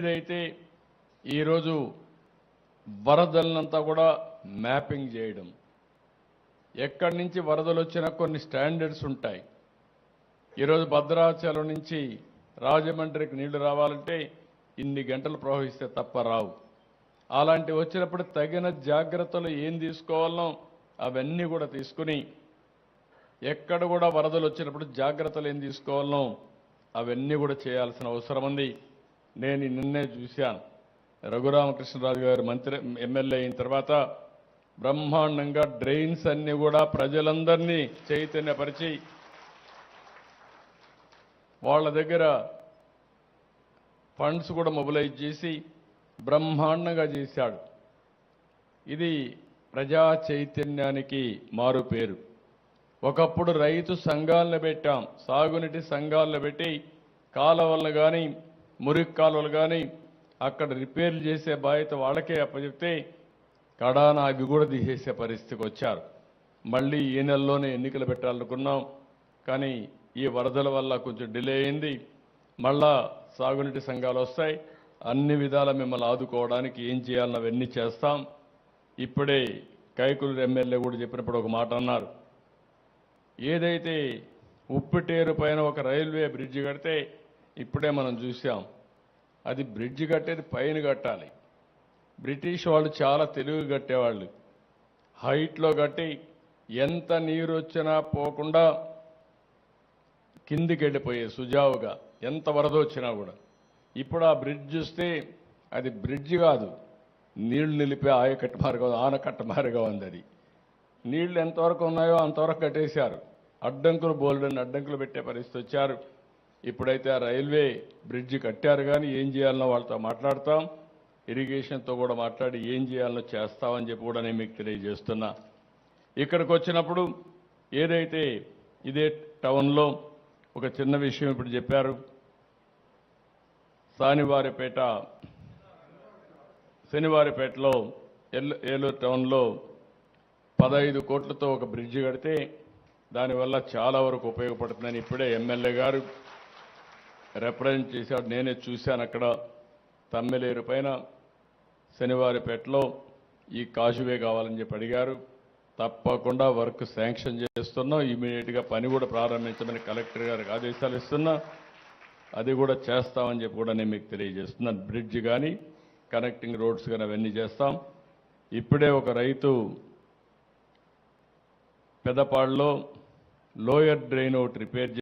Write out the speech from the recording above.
ఏదైతే ఈరోజు వరదలనంతా కూడా మ్యాపింగ్ చేయడం. ఎక్కడి నుంచి వరదలు వచ్చినా కొన్ని స్టాండర్డ్స్ ఉంటాయి. ఈరోజు భద్రాచలం నుంచి రాజమండ్రికి నీళ్ళు రావాలంటే ఇన్ని గంటలు ప్రవహిస్తే తప్ప రావు. అలాంటి వచ్చినప్పుడు తగిన జాగ్రత్తలు ఏం తీసుకోవాలనో అవన్నీ కూడా తీసుకుని ఎక్కడ కూడా వరదలు వచ్చినప్పుడు జాగ్రత్తలు ఏం తీసుకోవాలనో అవన్నీ కూడా చేయాల్సిన అవసరం ఉంది. నేను నిన్నే చూశాను. రఘురామకృష్ణరాజు గారు మంత్రి ఎమ్మెల్యే అయిన తర్వాత బ్రహ్మాండంగా డ్రైన్స్ అన్ని కూడా ప్రజలందరినీ చైతన్యపరిచి వాళ్ళ దగ్గర ఫండ్స్ కూడా మొబిలైజ్ చేసి బ్రహ్మాండంగా చేశాడు. ఇది ప్రజా చైతన్యానికి మారు పేరు. ఒకప్పుడు రైతు సంఘాలను పెట్టాం సాగునీటి సంఘాలను పెట్టి కాలువలను కానీ మురికి కాలువలు కానీ అక్కడ రిపేర్లు చేసే బాధ్యత వాళ్ళకే అప్పచెప్తే కడాన అవి కూడా తీసేసే పరిస్థితికి వచ్చారు. మళ్ళీ ఈ నెలలోనే ఎన్నికలు పెట్టాలనుకున్నాం. కానీ ఈ వరదల వల్ల కొంచెం డిలే అయింది. మళ్ళా సాగునీటి సంఘాలు వస్తాయి. అన్ని విధాల మిమ్మల్ని ఆదుకోవడానికి ఏం చేయాలని అవన్నీ చేస్తాం. ఇప్పుడే కైకులు ఎమ్మెల్యే కూడా చెప్పినప్పుడు ఒక మాట అన్నారు. ఏదైతే ఉప్పుటేరు పైన ఒక రైల్వే బ్రిడ్జి కడితే ఇప్పుడే మనం చూసాం అది బ్రిడ్జ్ కట్టేది పైన కట్టాలి. బ్రిటిష్ వాళ్ళు చాలా తెలివి కట్టేవాళ్ళు. హైట్లో కట్టి ఎంత నీరు వచ్చినా పోకుండా కిందికి వెళ్ళిపోయే సుజావుగా ఎంత వరద వచ్చినా కూడా. ఇప్పుడు ఆ బ్రిడ్జ్ చూస్తే అది బ్రిడ్జ్ కాదు. నీళ్ళు నిలిపే ఆయకట్ట మార్గం ఆనకట్ట మార్గం ఉంది అది. నీళ్ళు ఎంతవరకు ఉన్నాయో అంతవరకు కట్టేశారు. అడ్డంకులు బోల్డని అడ్డంకులు పెట్టే పరిస్థితి వచ్చారు. ఇప్పుడైతే ఆ రైల్వే బ్రిడ్జి కట్టారు కానీ ఏం చేయాలనో వాళ్ళతో మాట్లాడతాం. ఇరిగేషన్తో కూడా మాట్లాడి ఏం చేయాలనో చేస్తామని చెప్పి కూడా నేను మీకు తెలియజేస్తున్నా. ఇక్కడికి వచ్చినప్పుడు ఏదైతే ఇదే టౌన్లో ఒక చిన్న విషయం ఇప్పుడు చెప్పారు. సానివారిపేట శనివారిపేటలో ఎల్ ఏలూరు టౌన్లో పదహైదు కోట్లతో ఒక బ్రిడ్జి కడితే దానివల్ల చాలా వరకు ఉపయోగపడుతుందని ఇప్పుడే ఎమ్మెల్యే గారు రిప్రజెంట్ చేశాడు. నేనే చూశాను అక్కడ తమ్మిలేరు పైన శనివారిపేటలో ఈ కాజువే కావాలని చెప్పి అడిగారు. తప్పకుండా వర్క్ శాంక్షన్ చేస్తున్నాం. ఇమీడియట్గా పని కూడా ప్రారంభించమని కలెక్టర్ గారికి ఆదేశాలు ఇస్తున్నా. అది కూడా చేస్తామని చెప్పి కూడా నేను మీకు తెలియజేస్తున్నాను బ్రిడ్జ్ కానీ కనెక్టింగ్ రోడ్స్ కానీ అవన్నీ చేస్తాం. ఇప్పుడే ఒక రైతు పెదపాడులో లోయర్ డ్రైన్ ఒకటి రిపేర్